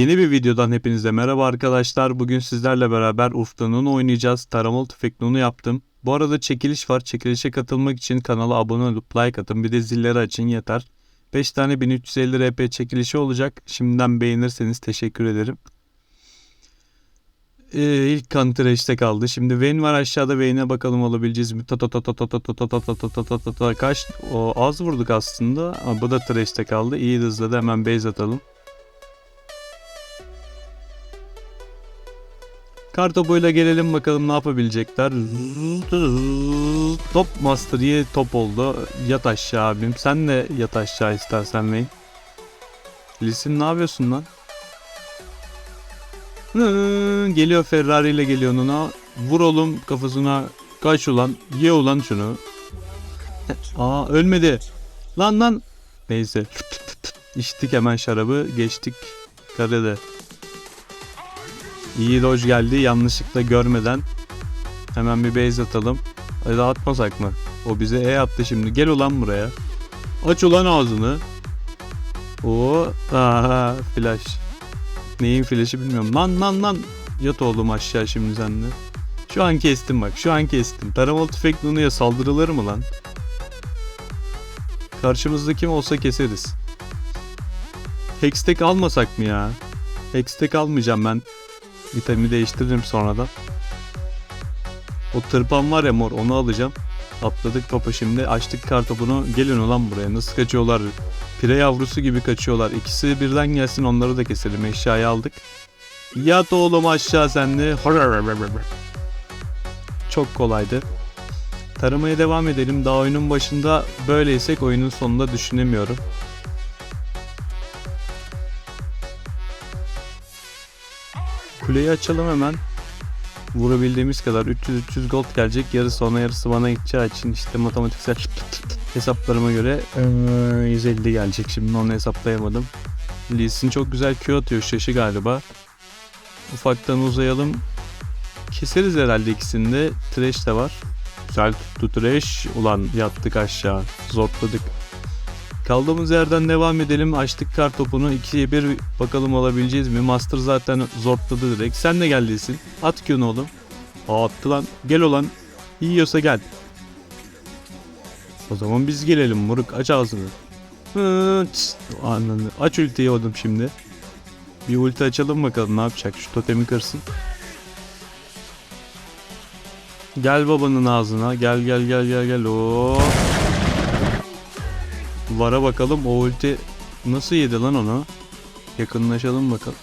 Yeni bir videodan hepinize merhaba arkadaşlar. Bugün sizlerle beraber Uftan'ın oynayacağız. Taramalı tüfekli yaptım. Bu arada çekiliş var. Çekilişe katılmak için kanala abone olup like atın. Bir de zilleri açın yeter. 5 tane 1350 RP çekilişi olacak. Şimdiden beğenirseniz teşekkür ederim. Ee, ilk counter işte kaldı. Şimdi Vayne var aşağıda Vayne'e bakalım alabileceğiz mi? Kaç? O az vurduk aslında. Ama bu da trash'te kaldı. İyi hızla da hemen base atalım. Kartopu'yla gelelim bakalım ne yapabilecekler. Top Master iyi top oldu. Yat aşağı abim. Sen de yat aşağı istersen Vayne. Lisin ne yapıyorsun lan? Geliyor Ferrari ile geliyor Nuna. Vur oğlum kafasına. Kaç ulan. Ye ulan şunu. Aa ölmedi. Lan lan. Neyse. İçtik hemen şarabı. Geçtik karede. İyi dodge geldi. Yanlışlıkla görmeden. Hemen bir base atalım. Hadi atmasak mı? O bize E attı şimdi. Gel ulan buraya. Aç ulan ağzını. Oo, aha, flash. Neyin flash'ı bilmiyorum. Lan lan lan. Yat oğlum aşağı şimdi sen de. Şu an kestim bak. Şu an kestim. Taramalı tüfek Nunu'ya saldırılır mı lan? Karşımızda kim olsa keseriz. Hextech almasak mı ya? Hextech almayacağım ben. Vitami değiştiririm sonradan. O tırpan var ya mor onu alacağım. Atladık topa şimdi. Açtık kartopunu. Gelin ulan buraya. Nasıl kaçıyorlar? Pire yavrusu gibi kaçıyorlar. İkisi birden gelsin onları da keselim. Eşyayı aldık. Yat oğlum aşağı sen de. Çok kolaydı. Taramaya devam edelim. Daha oyunun başında böyleysek oyunun sonunda düşünemiyorum. Kuleyi açalım hemen. Vurabildiğimiz kadar 300-300 gold gelecek. Yarısı ona yarısı bana gideceği için işte matematiksel hesaplarıma göre eee, 150 gelecek. Şimdi onu hesaplayamadım. Lee Sin çok güzel Q atıyor şaşı galiba. Ufaktan uzayalım. Keseriz herhalde ikisini de. Trash de var. Güzel tuttu Trash. Ulan yattık aşağı. Zortladık. Kaldığımız yerden devam edelim. Açtık kar topunu. 2'ye 1 bakalım alabileceğiz mi? Master zaten zortladı direkt. Sen de geldiysin. At Q'nu oğlum. Aa attı lan. Gel olan. Yiyorsa gel. O zaman biz gelelim moruk. Aç ağzını. Hı. Aç ultiyi oğlum şimdi. Bir ulti açalım bakalım ne yapacak. Şu totemi kırsın. Gel babanın ağzına. Gel gel gel gel gel. Oo. Vara bakalım o ulti nasıl yedi lan onu? Yakınlaşalım bakalım.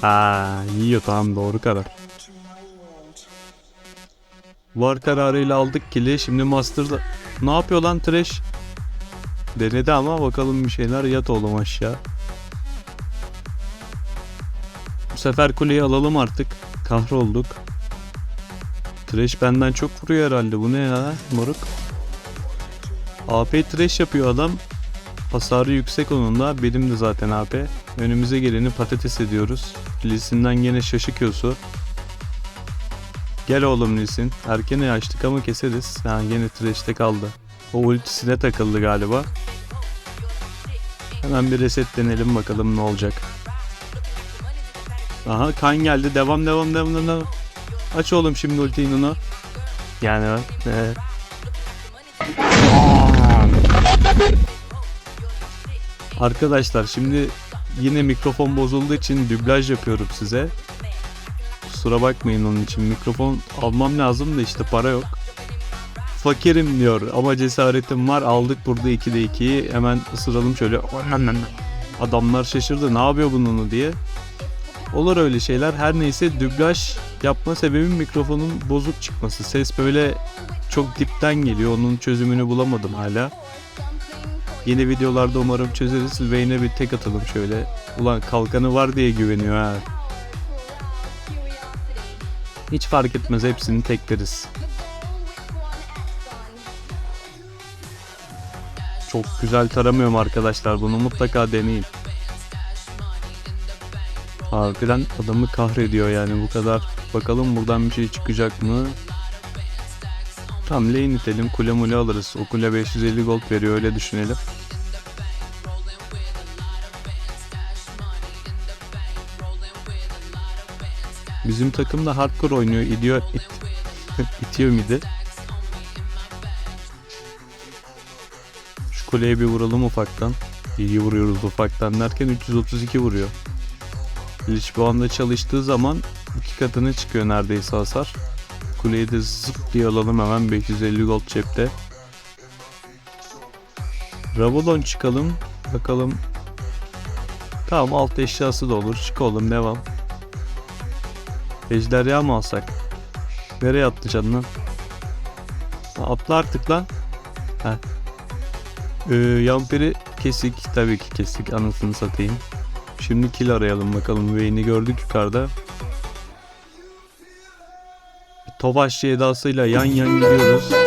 Ha yiyor tamam doğru karar. Var kararıyla aldık kili. Şimdi Master'da ne yapıyor lan Trash? Denedi ama bakalım bir şeyler yat oğlum aşağı. Bu sefer kuleyi alalım artık. Kahrolduk. Trash benden çok vuruyor herhalde. Bu ne ya moruk? AP trash yapıyor adam. Hasarı yüksek onun da. Benim de zaten AP. Önümüze geleni patates ediyoruz. Lisin'den gene şaşı Q'su. Gel oğlum Lisin. Erkene açtık ama keseriz. Ha gene trash'te kaldı. O ultisine takıldı galiba. Hemen bir resetlenelim bakalım ne olacak. Aha kan geldi. Devam devam devam devam. Aç oğlum şimdi ultiyi Nuna. Yani e, Arkadaşlar şimdi yine mikrofon bozulduğu için dublaj yapıyorum size. Kusura bakmayın onun için. Mikrofon almam lazım da işte para yok. Fakirim diyor ama cesaretim var. Aldık burada 2'de 2'yi. Hemen ısıralım şöyle. Adamlar şaşırdı ne yapıyor bununu diye. Olur öyle şeyler. Her neyse dublaj yapma sebebim mikrofonun bozuk çıkması. Ses böyle çok dipten geliyor. Onun çözümünü bulamadım hala. Yeni videolarda umarım çözeriz. Vayne'e bir tek atalım şöyle. Ulan kalkanı var diye güveniyor ha. Hiç fark etmez hepsini tekleriz. Çok güzel taramıyorum arkadaşlar. Bunu mutlaka deneyin. Harbiden adamı kahrediyor yani bu kadar. Bakalım buradan bir şey çıkacak mı? Tam lane itelim kule mule alırız. O kule 550 gold veriyor öyle düşünelim. Bizim takım da hardcore oynuyor. İdiyor, it, itiyor midi. Şu kuleye bir vuralım ufaktan. İyi vuruyoruz ufaktan derken 332 vuruyor. Lich bu anda çalıştığı zaman iki katına çıkıyor neredeyse hasar. Kuleyi de zıp diye alalım hemen 550 gold cepte. Ravalon çıkalım. Bakalım. Tamam alt eşyası da olur. Çık oğlum devam. Ejderha mı alsak? Nereye atlayacaksın lan? Atla artık lan. Heh. Ee, Yampiri kesik. Tabii ki kesik. Anasını satayım. Şimdi kill arayalım bakalım. Vayne'i gördük yukarıda. Bir Tofaşçı edasıyla yan yan gidiyoruz.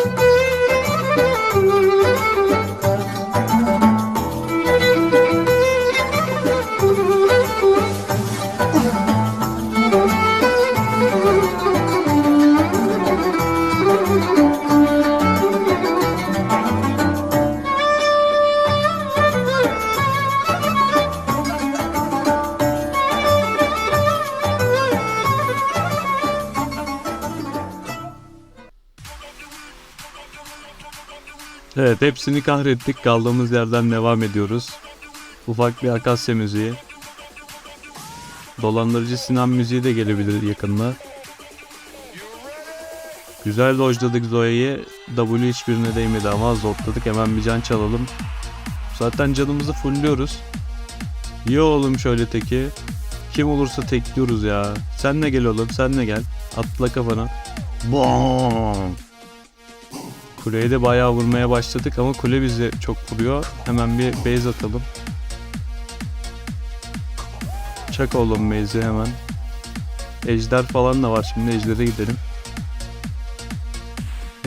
Evet hepsini kahrettik. Kaldığımız yerden devam ediyoruz. Ufak bir akasya müziği. Dolandırıcı Sinan müziği de gelebilir yakında. Güzel dojladık Zoe'yi. W hiçbirine değmedi ama zorladık. Hemen bir can çalalım. Zaten canımızı fullliyoruz. Ye oğlum şöyle teki. Kim olursa tekliyoruz ya. Sen de gel oğlum sen de gel. Atla kafana. Bom. Kuleye de bayağı vurmaya başladık ama kule bize çok vuruyor. Hemen bir base atalım. Çak oğlum base'i hemen. Ejder falan da var şimdi ejdere gidelim.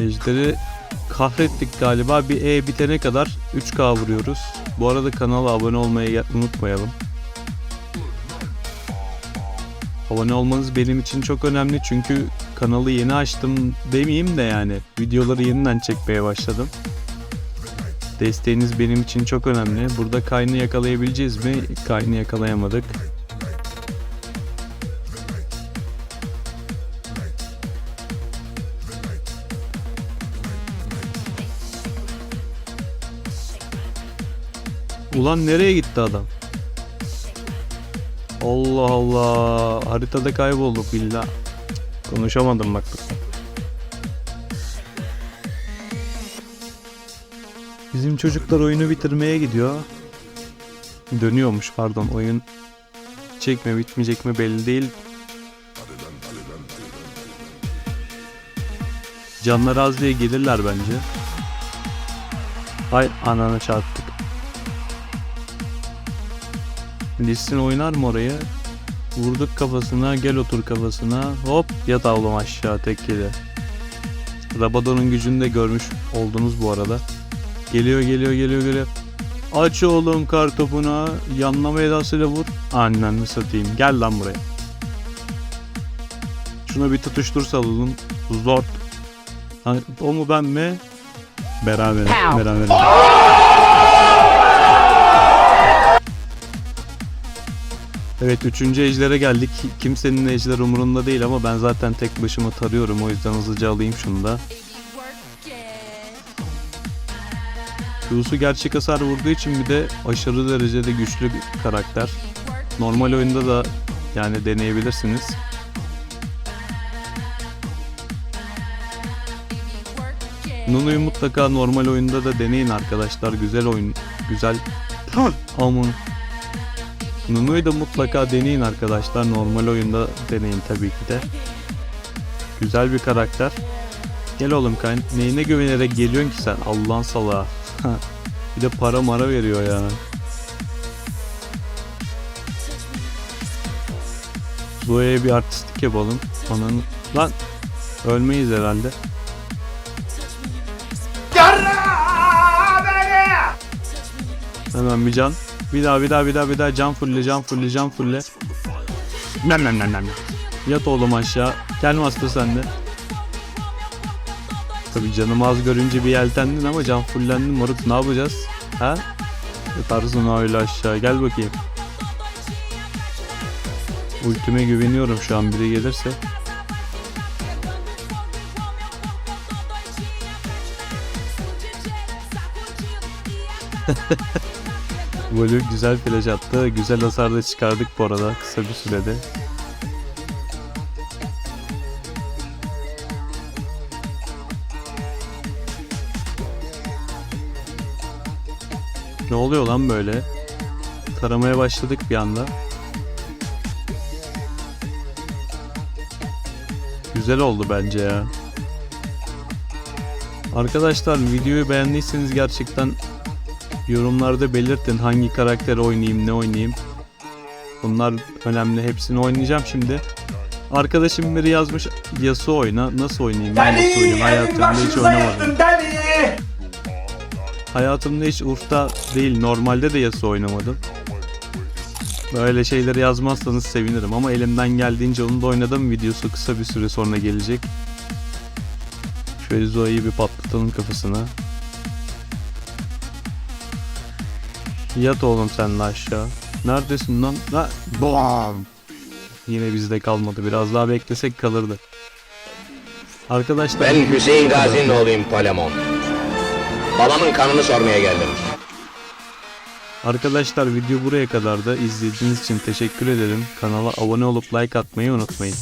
Ejderi kahrettik galiba. Bir E bitene kadar 3K vuruyoruz. Bu arada kanala abone olmayı unutmayalım. Abone olmanız benim için çok önemli çünkü kanalı yeni açtım demeyeyim de yani videoları yeniden çekmeye başladım. Desteğiniz benim için çok önemli. Burada kaynı yakalayabileceğiz mi? Kaynı yakalayamadık. Ulan nereye gitti adam? Allah Allah. Haritada kaybolduk billah. Konuşamadım bak. Bizim çocuklar oyunu bitirmeye gidiyor. Dönüyormuş pardon oyun çekme bitmeyecek mi belli değil. Canlar az diye gelirler bence. Ay ananı çarptık. Lissin oynar mı oraya? Vurduk kafasına, gel otur kafasına. Hop yat avlam aşağı tek yedi. Rabadon'un gücünü de görmüş oldunuz bu arada. Geliyor geliyor geliyor geliyor. Aç oğlum kar topuna. Yanlama edasıyla vur. Anneni satayım. Gel lan buraya. Şuna bir tutuştur salalım. Zor. O mu ben mi? Beraber. Beraber. Evet üçüncü ejdere geldik. Kimsenin ejder umurunda değil ama ben zaten tek başıma tarıyorum. O yüzden hızlıca alayım şunu da. Q'su gerçek hasar vurduğu için bir de aşırı derecede güçlü bir karakter. Normal oyunda da yani deneyebilirsiniz. Nunu'yu mutlaka normal oyunda da deneyin arkadaşlar. Güzel oyun. Güzel. Aman. Nunu'yu da mutlaka deneyin arkadaşlar. Normal oyunda deneyin tabii ki de. Güzel bir karakter. Gel oğlum kan. Neyine güvenerek geliyorsun ki sen? Allah'ın salağı. bir de para mara veriyor ya. Zoe'ye bir artistik yapalım. Ananı... Lan! Ölmeyiz herhalde. Hemen bir can. Bir daha bir daha bir daha bir daha can fulle can fulle can fulle. Nem nem nem nem. Yat oğlum aşağı. Gel master sende. Tabii canımı az görünce bir yeltendin ama can fullendin moruk ne yapacağız? Ha? Yatarsın öyle aşağı gel bakayım. Ultime güveniyorum şu an biri gelirse. Volü güzel flash attı. Güzel hasar da çıkardık bu arada kısa bir sürede. Ne oluyor lan böyle? Taramaya başladık bir anda. Güzel oldu bence ya. Arkadaşlar videoyu beğendiyseniz gerçekten yorumlarda belirtin hangi karakteri oynayayım ne oynayayım. Bunlar önemli hepsini oynayacağım şimdi. Arkadaşım biri yazmış Yasuo oyna nasıl oynayayım ben nasıl oynayayım hayatımda hiç oynamadım. Hayatımda hiç Urf'ta değil normalde de Yasuo oynamadım. Böyle şeyleri yazmazsanız sevinirim ama elimden geldiğince onu da oynadım. Videosu kısa bir süre sonra gelecek. Şöyle Zoe'yi bir patlatalım kafasına. Yat oğlum sen de aşağı. Neredesin lan? La Bam! Yine bizde kalmadı. Biraz daha beklesek kalırdı. Arkadaşlar Ben Hüseyin Gazi'nin oğluyum Palemon. Babamın kanını sormaya geldim. Arkadaşlar video buraya kadar da izlediğiniz için teşekkür ederim. Kanala abone olup like atmayı unutmayın.